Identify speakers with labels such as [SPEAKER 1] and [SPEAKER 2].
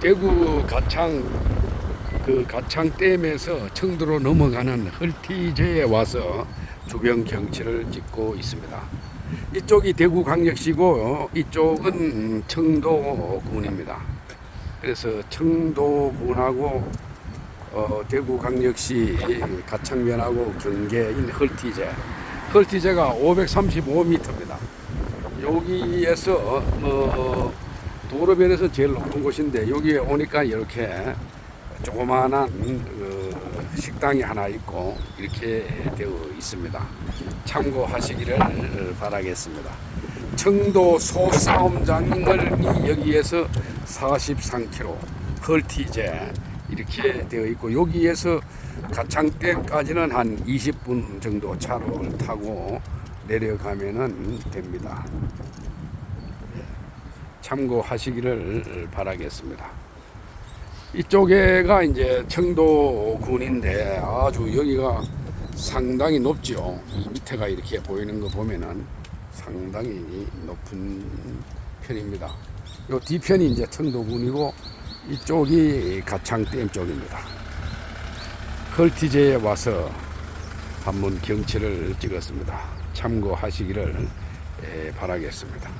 [SPEAKER 1] 대구 가창 그 가창댐에서 청도로 넘어가는 헐티제에 와서 주변 경치를 찍고 있습니다. 이쪽이 대구 광역시고 이쪽은 청도군입니다. 그래서 청도군하고 어, 대구 광역시 가창면하고 경계인 헐티제 헐티제가 535m입니다. 여기에서 어, 도로변에서 제일 높은 곳인데 여기에 오니까 이렇게 조그마한 어, 식당이 하나 있고 이렇게 되어 있습니다. 참고하시기를 바라겠습니다. 청도 소싸움장을 여기에서 43km 헐티제 이렇게 되어 있고 여기에서 가창댐까지는 한 20분 정도 차를 타고 내려가면은 됩니다. 참고하시기를 바라겠습니다. 이쪽에가 이제 청도군인데 아주 여기가 상당히 높죠. 이 밑에가 이렇게 보이는 거 보면은 상당히 높은 편입니다. 요 뒤편이 이제 청도군이고 이쪽이 가창댐 쪽입니다. 컬티제에 와서 한번 경치를 찍었습니다. 참고하시기를 예, 바라겠습니다.